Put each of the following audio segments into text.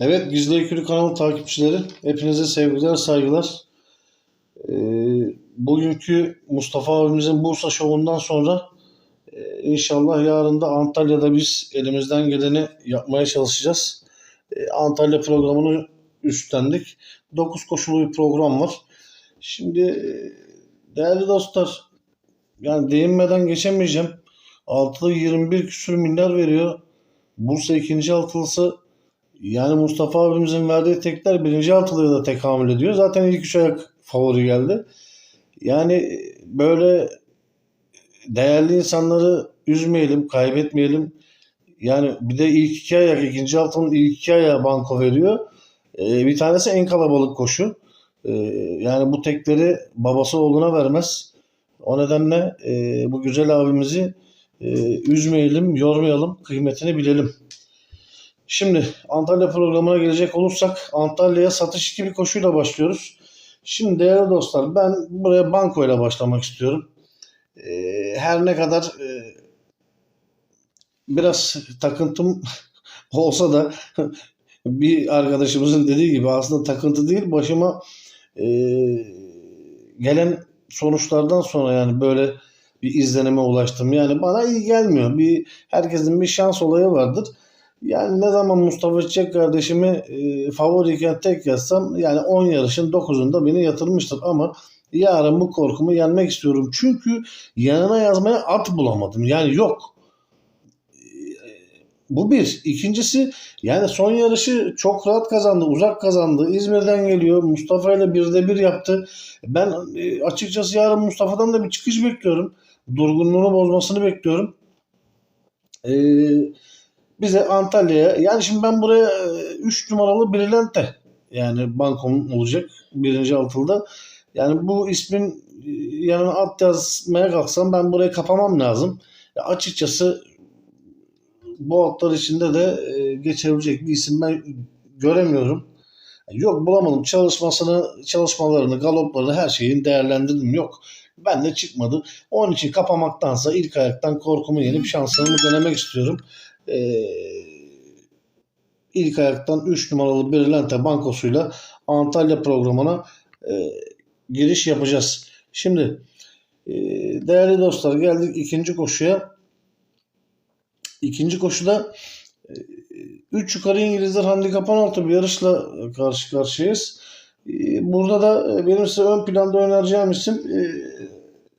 Evet Gizli Ekürü kanalı takipçileri hepinize sevgiler saygılar. Ee, bugünkü Mustafa abimizin Bursa şovundan sonra e, inşallah yarın da Antalya'da biz elimizden geleni yapmaya çalışacağız. Ee, Antalya programını üstlendik. 9 koşulu bir program var. Şimdi e, değerli dostlar yani değinmeden geçemeyeceğim. Altılı 21 küsür milyar veriyor. Bursa ikinci altılısı yani Mustafa abimizin verdiği tekler birinci altılıya da tekamül ediyor. Zaten ilk üç ayak favori geldi. Yani böyle değerli insanları üzmeyelim, kaybetmeyelim. Yani bir de ilk iki ayak, ikinci altının ilk iki ayağı banko veriyor. Ee, bir tanesi en kalabalık koşu. Ee, yani bu tekleri babası oğluna vermez. O nedenle e, bu güzel abimizi e, üzmeyelim, yormayalım, kıymetini bilelim. Şimdi Antalya programına gelecek olursak Antalya'ya satış iki bir koşuyla başlıyoruz. Şimdi değerli dostlar ben buraya banko başlamak istiyorum. Ee, her ne kadar e, biraz takıntım olsa da bir arkadaşımızın dediği gibi aslında takıntı değil başıma e, gelen sonuçlardan sonra yani böyle bir izlenime ulaştım. Yani bana iyi gelmiyor. Bir herkesin bir şans olayı vardır. Yani ne zaman Mustafa Çiçek kardeşimi e, favoriyken tek yazsam yani 10 yarışın 9'unda beni yatırmıştır ama yarın bu korkumu yenmek istiyorum. Çünkü yanına yazmaya at bulamadım. Yani yok. Bu bir. İkincisi yani son yarışı çok rahat kazandı. Uzak kazandı. İzmir'den geliyor. Mustafa ile birde bir yaptı. Ben e, açıkçası yarın Mustafa'dan da bir çıkış bekliyorum. Durgunluğunu bozmasını bekliyorum. Eee bize Antalya'ya yani şimdi ben buraya 3 numaralı Brilante yani bankom olacak birinci altılda. Yani bu ismin e, yanına at yazmaya kalksam ben burayı kapamam lazım. Ya açıkçası bu atlar içinde de e, geçebilecek bir isim ben göremiyorum. Yok bulamadım çalışmasını, çalışmalarını, galoplarını her şeyini değerlendirdim. Yok. Ben de çıkmadı. Onun için kapamaktansa ilk ayaktan korkumu yenip şansımı denemek istiyorum e, ilk ayaktan 3 numaralı Brilante bankosuyla Antalya programına e, giriş yapacağız. Şimdi e, değerli dostlar geldik ikinci koşuya. İkinci koşuda 3 yukarı İngilizler handikap 16 bir yarışla karşı karşıyayız. E, burada da e, benim size ön planda önereceğim isim e,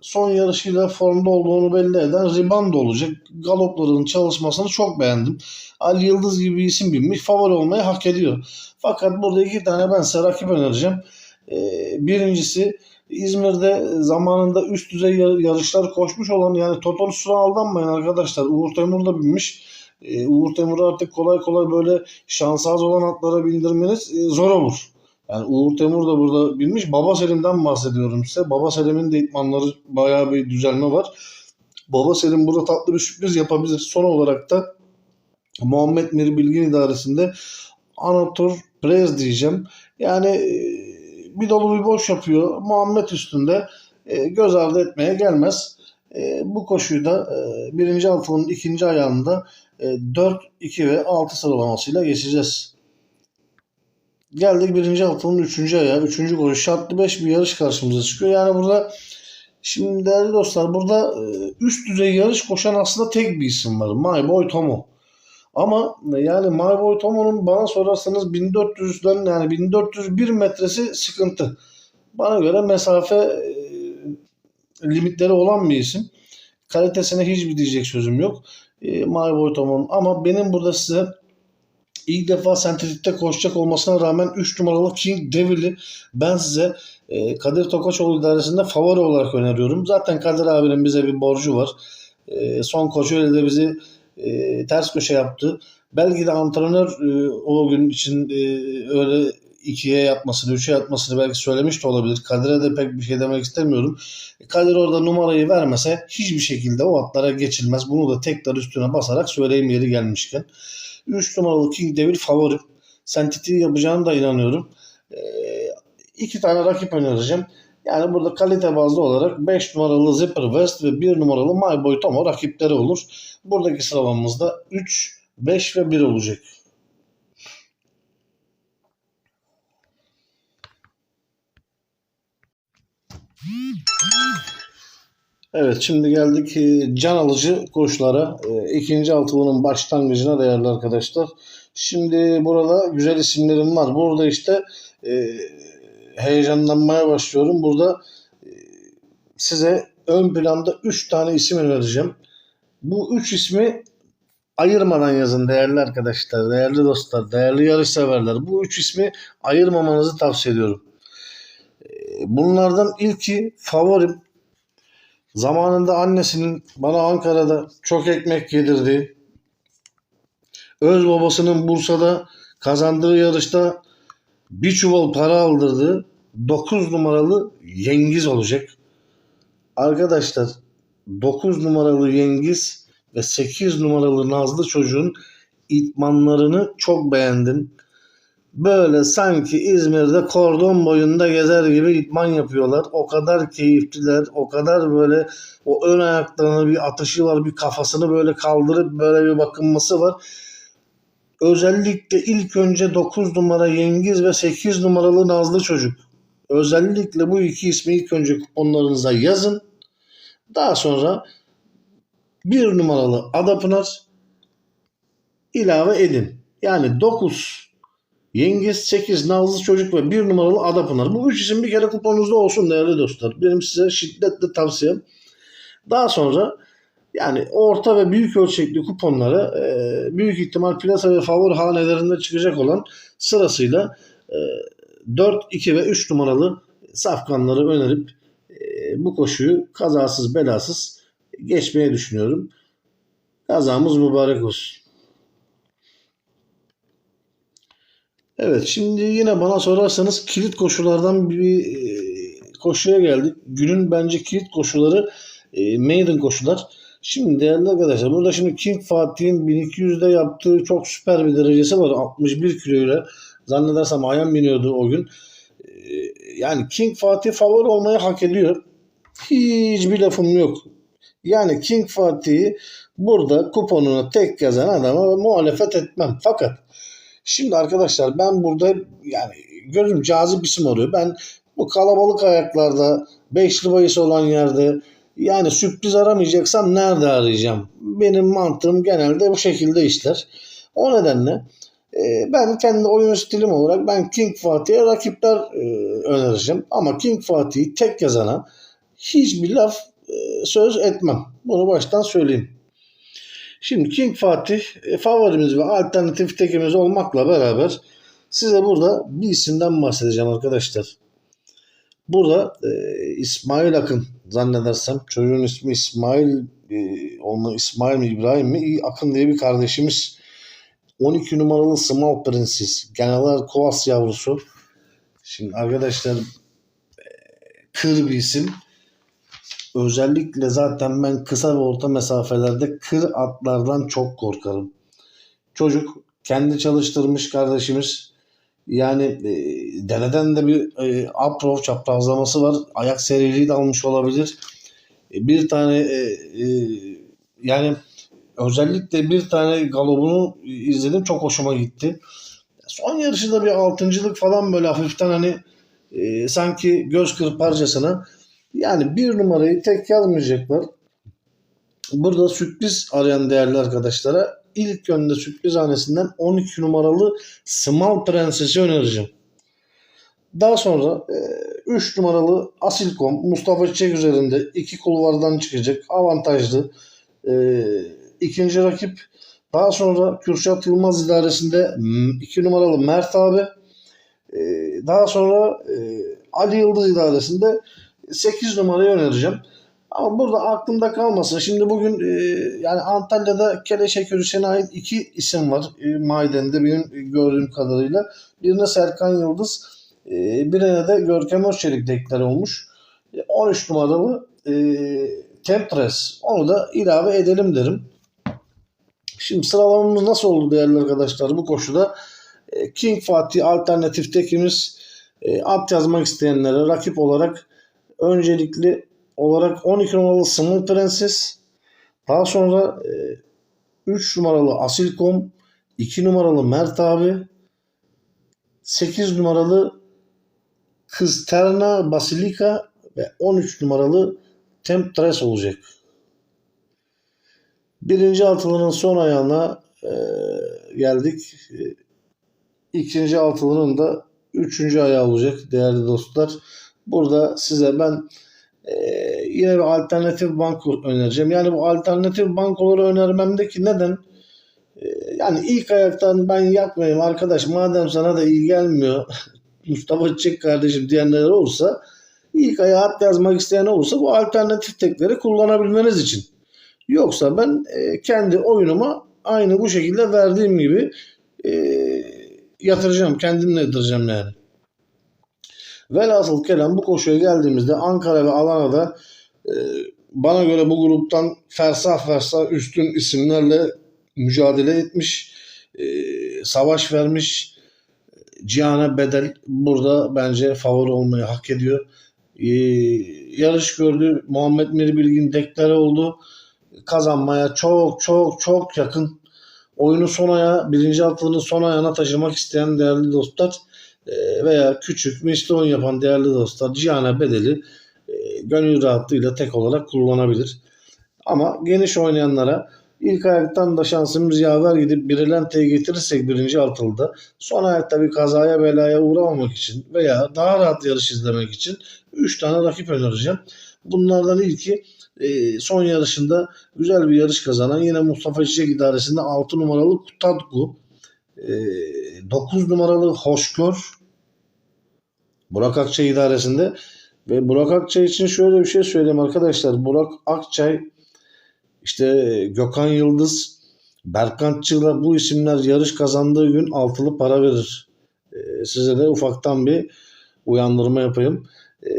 son yarışıyla formda olduğunu belli eden Ribando olacak. Galopların çalışmasını çok beğendim. Ali Yıldız gibi bir isim binmiş. Favori olmayı hak ediyor. Fakat burada iki tane ben size rakip önereceğim. Ee, birincisi İzmir'de zamanında üst düzey yarışlar koşmuş olan yani Totol Sura aldanmayın arkadaşlar. Uğur Temur da binmiş. Ee, Uğur Temur'u artık kolay kolay böyle şans az olan atlara bindirmeniz e, zor olur. Yani Uğur Temur da burada bilmiş. Baba Selim'den bahsediyorum size. Baba Selim'in de itmanları bayağı bir düzelme var. Baba Selim burada tatlı bir sürpriz yapabilir. Son olarak da Muhammed Mir Bilgin İdaresi'nde Anatol Prez diyeceğim. Yani e, bir dolu bir boş yapıyor. Muhammed üstünde e, göz ardı etmeye gelmez. E, bu koşuyu da birinci altının ikinci ayağında 4, 2 ve 6 sıralamasıyla geçeceğiz. Geldik birinci haftanın üçüncü ayağı. Üçüncü koşu. Şartlı 5 bir yarış karşımıza çıkıyor. Yani burada şimdi değerli dostlar burada e, üst düzey yarış koşan aslında tek bir isim var. My Boy Tomo. Ama yani My Boy Tomo'nun bana sorarsanız 1400'den yani 1401 metresi sıkıntı. Bana göre mesafe e, limitleri olan bir isim. Kalitesine hiçbir diyecek sözüm yok. E, My Boy. Ama benim burada size ilk defa sentetikte koşacak olmasına rağmen 3 numaralı King Devil'i ben size e, Kadir Tokaçoğlu idaresinde favori olarak öneriyorum. Zaten Kadir abinin bize bir borcu var. E, son koşu öyle de bizi e, ters köşe yaptı. Belki de antrenör e, o gün için e, öyle ikiye yapmasını, üçe yapmasını belki söylemiş de olabilir. Kadir'e de pek bir şey demek istemiyorum. Kadir orada numarayı vermese hiçbir şekilde o atlara geçilmez. Bunu da tekrar üstüne basarak söyleyeyim yeri gelmişken. 3 numaralı King Devil favorim. Sentitiği yapacağını da inanıyorum. E, iki tane rakip önereceğim. Yani burada kalite bazlı olarak 5 numaralı Zipper West ve 1 numaralı My Boy Tomo rakipleri olur. Buradaki sıralamamızda 3, 5 ve 1 olacak. Evet şimdi geldik e, can alıcı koşulara. E, ikinci altılının başlangıcına değerli arkadaşlar. Şimdi burada güzel isimlerim var. Burada işte e, heyecanlanmaya başlıyorum. Burada size ön planda 3 tane isim önereceğim. Bu 3 ismi ayırmadan yazın değerli arkadaşlar, değerli dostlar, değerli yarış severler. Bu 3 ismi ayırmamanızı tavsiye ediyorum. Bunlardan ilki favorim Zamanında annesinin bana Ankara'da çok ekmek yedirdiği, öz babasının Bursa'da kazandığı yarışta bir çuval para aldırdığı 9 numaralı Yengiz olacak. Arkadaşlar 9 numaralı Yengiz ve 8 numaralı Nazlı çocuğun itmanlarını çok beğendim. Böyle sanki İzmir'de kordon boyunda gezer gibi itman yapıyorlar. O kadar keyifliler, o kadar böyle o ön ayaklarını bir atışı var, bir kafasını böyle kaldırıp böyle bir bakınması var. Özellikle ilk önce 9 numara Yengiz ve 8 numaralı Nazlı Çocuk. Özellikle bu iki ismi ilk önce kuponlarınıza yazın. Daha sonra bir numaralı Adapınar ilave edin. Yani 9 Yengiz 8 Nazlı Çocuk ve 1 numaralı Adapınar. Bu üç isim bir kere kuponunuzda olsun değerli dostlar. Benim size şiddetle tavsiyem. Daha sonra yani orta ve büyük ölçekli kuponlara e, büyük ihtimal plasa ve favori hanelerinde çıkacak olan sırasıyla e, 4, 2 ve 3 numaralı safkanları önerip e, bu koşuyu kazasız belasız geçmeye düşünüyorum. Kazamız mübarek olsun. Evet şimdi yine bana sorarsanız kilit koşulardan bir e, koşuya geldik. Günün bence kilit koşuları e, maiden koşular. Şimdi değerli arkadaşlar burada şimdi King Fatih'in 1200'de yaptığı çok süper bir derecesi var. 61 kiloyla zannedersem Ayan biniyordu o gün. E, yani King Fatih favori olmayı hak ediyor. Hiçbir lafım yok. Yani King Fatih'i burada kuponunu tek yazan adama muhalefet etmem. Fakat Şimdi arkadaşlar ben burada yani gözüm cazip isim arıyor. Ben bu kalabalık ayaklarda beşli bayısı olan yerde yani sürpriz aramayacaksam nerede arayacağım? Benim mantığım genelde bu şekilde işler. O nedenle e, ben kendi oyun stilim olarak ben King Fatih'e rakipler e, önereceğim. Ama King Fatih'i tek yazana hiçbir laf e, söz etmem. Bunu baştan söyleyeyim. Şimdi King Fatih e, favorimiz ve alternatif tekimiz olmakla beraber size burada bir isimden bahsedeceğim arkadaşlar. Burada e, İsmail Akın zannedersem çocuğun ismi İsmail e, olma İsmail mi İbrahim mi Akın diye bir kardeşimiz 12 numaralı Small Princess General Kovas yavrusu. Şimdi arkadaşlar e, kır bir isim. Özellikle zaten ben kısa ve orta mesafelerde kır atlardan çok korkarım. Çocuk kendi çalıştırmış kardeşimiz. Yani e, dereden de bir e, uprow çaprazlaması var. Ayak seriliği de almış olabilir. E, bir tane e, e, yani özellikle bir tane galobunu izledim. Çok hoşuma gitti. Son yarışı da bir altıncılık falan böyle hafiften hani e, sanki göz kırparcasına yani bir numarayı tek yazmayacaklar. Burada sürpriz arayan değerli arkadaşlara ilk önde sürpriz hanesinden 12 numaralı Small Prenses'i önereceğim. Daha sonra 3 e, numaralı Asilkom Mustafa Çiçek üzerinde iki kulvardan çıkacak avantajlı. E, ikinci rakip daha sonra Kürşat Yılmaz idaresinde 2 numaralı Mert abi. E, daha sonra Ali Yıldız idaresinde 8 numarayı önereceğim. Ama burada aklımda kalmasın. Şimdi bugün e, yani Antalya'da Keleşek Hüseyin'e ait iki isim var. E, Maiden'de benim gördüğüm kadarıyla. Birine Serkan Yıldız, e, birine de Görkem Özçelik deklar olmuş. E, 13 numaralı e, Temptres. Onu da ilave edelim derim. Şimdi sıralamamız nasıl oldu değerli arkadaşlar bu koşuda? E, King Fatih alternatif tekimiz e, at yazmak isteyenlere rakip olarak öncelikli olarak 12 numaralı Small Prenses daha sonra 3 numaralı Asilkom, 2 numaralı Mert abi, 8 numaralı Kızterna Basilika ve 13 numaralı Temptres olacak. Birinci altılının son ayağına e, geldik. E, İkinci altılının da üçüncü ayağı olacak değerli dostlar. Burada size ben e, yine bir alternatif banko önereceğim. Yani bu alternatif bankoları önermemdeki neden? E, yani ilk ayaktan ben yapmayayım arkadaş madem sana da iyi gelmiyor Mustafa Çiçek kardeşim diyenler olursa ilk ayağa at yazmak isteyen olursa bu alternatif tekleri kullanabilmeniz için. Yoksa ben e, kendi oyunuma aynı bu şekilde verdiğim gibi e, yatıracağım. Kendimle yatıracağım yani. Velhasıl kelam bu koşuya geldiğimizde Ankara ve Adana'da e, bana göre bu gruptan fersah fersah üstün isimlerle mücadele etmiş, e, savaş vermiş. Cihan'a bedel burada bence favori olmayı hak ediyor. E, yarış gördü. Muhammed Mir Bilgin deklare oldu. Kazanmaya çok çok çok yakın. Oyunu son aya, birinci altının son ayağına taşımak isteyen değerli dostlar veya küçük misli oyun yapan değerli dostlar Cihan'a bedeli e, gönül rahatlığıyla tek olarak kullanabilir. Ama geniş oynayanlara ilk ayaktan da şansımız yaver gidip bir elenteye getirirsek birinci altılıda son ayakta bir kazaya belaya uğramamak için veya daha rahat yarış izlemek için 3 tane rakip önereceğim. Bunlardan ilki e, son yarışında güzel bir yarış kazanan yine Mustafa Çiçek idaresinde 6 numaralı Kutatku, e, 9 numaralı Hoşgör, Burak Akçay idaresinde ve Burak Akçay için şöyle bir şey söyleyeyim arkadaşlar. Burak Akçay işte Gökhan Yıldız, Berkant Çığla bu isimler yarış kazandığı gün altılı para verir. E, size de ufaktan bir uyandırma yapayım. E,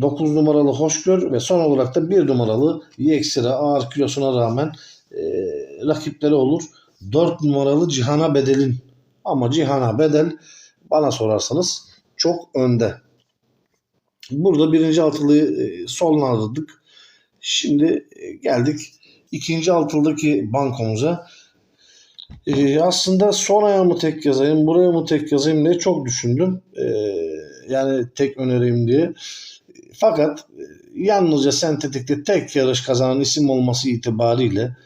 9 numaralı Hoşgör ve son olarak da 1 numaralı Yeksira ağır kilosuna rağmen e, rakipleri olur. 4 numaralı Cihan'a Bedel'in ama Cihan'a Bedel bana sorarsanız çok önde. Burada birinci altılıyı e, sonlandırdık. Şimdi e, geldik ikinci altıldaki bankomuza. E, aslında son ayağımı tek yazayım, buraya mı tek yazayım diye çok düşündüm. E, yani tek önereyim diye. Fakat e, yalnızca sentetikte tek yarış kazanan isim olması itibariyle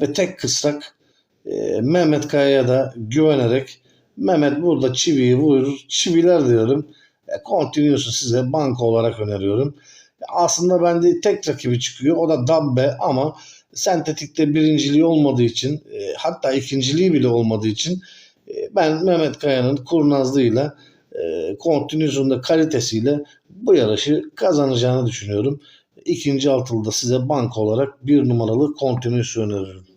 ve tek kısrak e, Mehmet Kaya'ya da güvenerek Mehmet burada çiviyi vurur. Çiviler diyorum. E, Continuous'u size banka olarak öneriyorum. E, Aslında bende tek rakibi çıkıyor. O da Dabbe ama sentetikte birinciliği olmadığı için e, hatta ikinciliği bile olmadığı için e, ben Mehmet Kaya'nın kurnazlığıyla e, Continuous'un da kalitesiyle bu yarışı kazanacağını düşünüyorum. İkinci altılıda size banka olarak bir numaralı Continuous'u öneririm.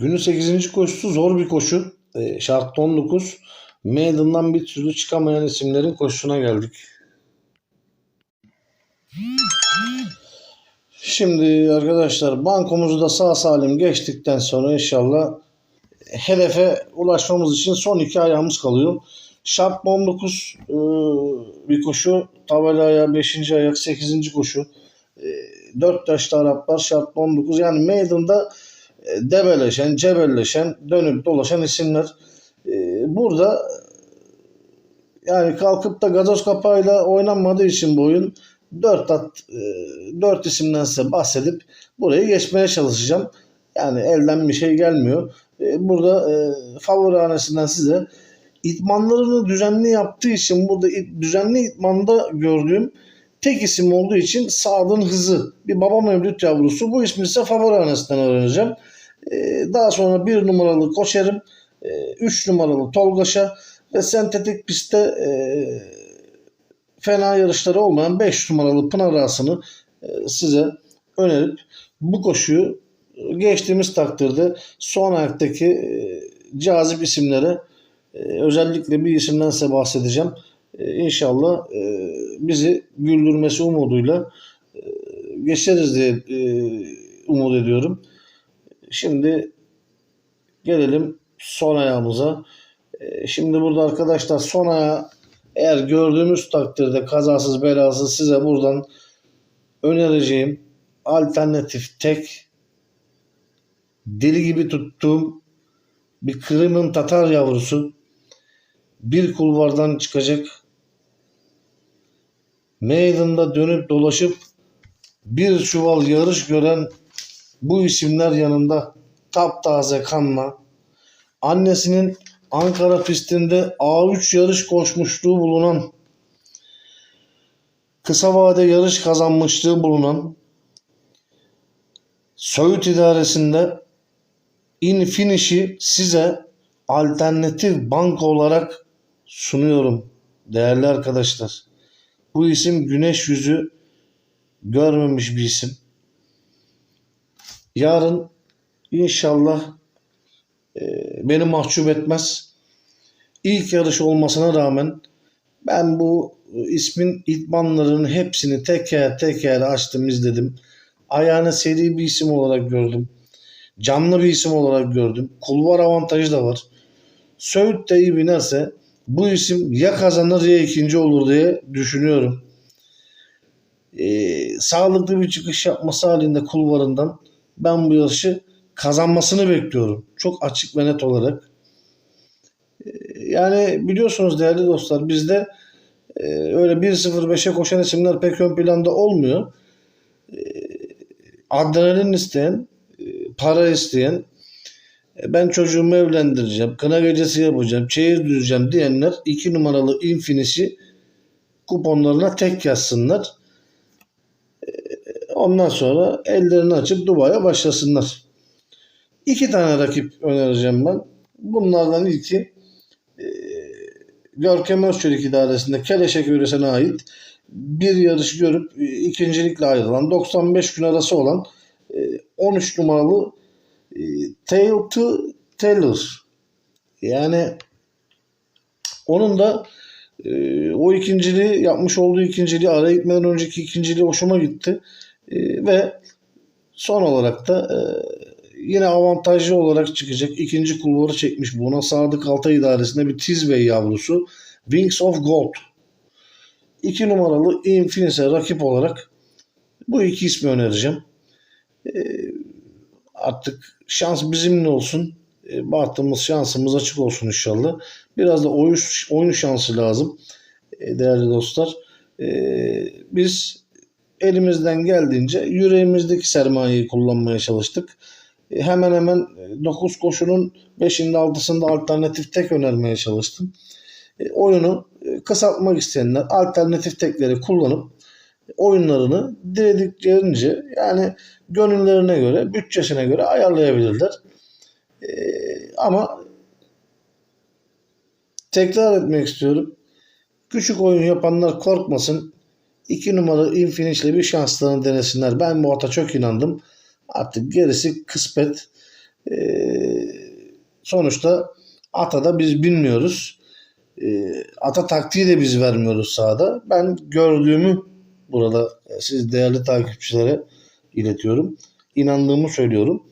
Günün 8. koşusu zor bir koşu. E, şartlı 19. Maiden'dan bir türlü çıkamayan isimlerin koşusuna geldik. Şimdi arkadaşlar bankomuzu da sağ salim geçtikten sonra inşallah hedefe ulaşmamız için son iki ayağımız kalıyor. Şart 19 e, bir koşu, tabela ayağı 5. ayak 8. koşu. E, 4 yaşlı Araplar şart 19 yani meydanında debeleşen, cebelleşen, dönüp dolaşan isimler. E, burada yani kalkıp da gazoz kapağıyla oynanmadığı için bu oyun 4 at, e, 4 isimden size bahsedip burayı geçmeye çalışacağım. Yani elden bir şey gelmiyor. E, burada e, favori hanesinden size itmanlarını düzenli yaptığı için burada düzenli itmanda gördüğüm tek isim olduğu için Saad'ın hızı. Bir baba mevlüt yavrusu. Bu ismi ise favori hanesinden öğreneceğim. E, daha sonra bir numaralı Koşerim, 3 numaralı Tolgaş'a ve sentetik pistte e, fena yarışları olmayan 5 numaralı Pınar Ağası'nı e, size önerip bu koşuyu geçtiğimiz takdirde son ayaktaki e, cazip isimlere e, özellikle bir isimden size bahsedeceğim. E, İnşallah e, bizi güldürmesi umuduyla e, geçeriz diye e, umut ediyorum. Şimdi gelelim son ayağımıza. E, Şimdi burada arkadaşlar son ayağı eğer gördüğümüz takdirde kazasız belasız size buradan önereceğim alternatif tek deli gibi tuttuğum bir Kırım'ın Tatar yavrusu bir kulvardan çıkacak. Meydanında dönüp dolaşıp bir çuval yarış gören bu isimler yanında taptaze kanla annesinin Ankara pistinde A3 yarış koşmuşluğu bulunan kısa vade yarış kazanmışlığı bulunan Söğüt idaresinde Infinish'i size alternatif banka olarak sunuyorum değerli arkadaşlar. Bu isim güneş yüzü görmemiş bir isim. Yarın inşallah e, beni mahcup etmez. İlk yarış olmasına rağmen ben bu e, ismin idmanlarının hepsini teker teker açtım izledim. Ayağını seri bir isim olarak gördüm. Canlı bir isim olarak gördüm. Kulvar avantajı da var. Söğüt de iyi binerse bu isim ya kazanır ya ikinci olur diye düşünüyorum. Ee, sağlıklı bir çıkış yapması halinde kulvarından ben bu yarışı kazanmasını bekliyorum. Çok açık ve net olarak. Ee, yani biliyorsunuz değerli dostlar bizde e, öyle 1-0-5'e koşan isimler pek ön planda olmuyor. Ee, adrenalin isteyen, e, para isteyen, e, ben çocuğumu evlendireceğim, kına gecesi yapacağım, çeyiz düzeceğim diyenler 2 numaralı Infinish'i kuponlarına tek yazsınlar. Ondan sonra ellerini açıp Dubai'ye başlasınlar. İki tane rakip önereceğim ben. Bunlardan ilki e, Görkem Özçelik idaresinde Keleşek yöresine ait bir yarış görüp e, ikincilikle ayrılan 95 gün arası olan e, 13 numaralı e, Tail to Taylor. Yani onun da e, o ikinciliği yapmış olduğu ikinciliği araya gitmeden önceki ikinciliği hoşuma gitti. E, ve son olarak da e, yine avantajlı olarak çıkacak ikinci kulvarı çekmiş buna Sadık Altay idaresinde bir Tizway yavrusu Wings of Gold. 2 numaralı Infinite rakip olarak bu iki ismi önereceğim. E, artık şans bizimle olsun. E, bahtımız şansımız açık olsun inşallah. Biraz da oyun, oyun şansı lazım e, değerli dostlar. E, biz elimizden geldiğince yüreğimizdeki sermayeyi kullanmaya çalıştık. E, hemen hemen 9 koşunun 5'inde 6'sında alternatif tek önermeye çalıştım. E, oyunu e, kısaltmak isteyenler alternatif tekleri kullanıp oyunlarını dilediklerince yani gönüllerine göre, bütçesine göre ayarlayabilirler. E, ama tekrar etmek istiyorum. Küçük oyun yapanlar korkmasın. 2 numara Infinite ile bir şanslarını denesinler. Ben bu ata çok inandım. Artık gerisi kısmet. E, sonuçta ata da biz bilmiyoruz. E, ata taktiği de biz vermiyoruz sahada. Ben gördüğümü burada siz değerli takipçilere iletiyorum. İnandığımı söylüyorum.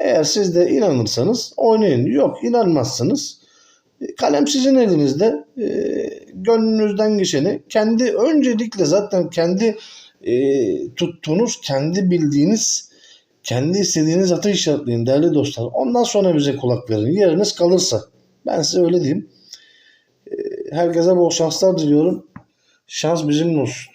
Eğer siz de inanırsanız oynayın. Yok inanmazsınız. E, kalem sizin elinizde. E, gönlünüzden geçeni kendi öncelikle zaten kendi e, tuttuğunuz, kendi bildiğiniz, kendi istediğiniz atı işaretleyin değerli dostlar. Ondan sonra bize kulak verin. Yeriniz kalırsa. Ben size öyle diyeyim. Herkese bol şanslar diliyorum. Şans bizimle olsun.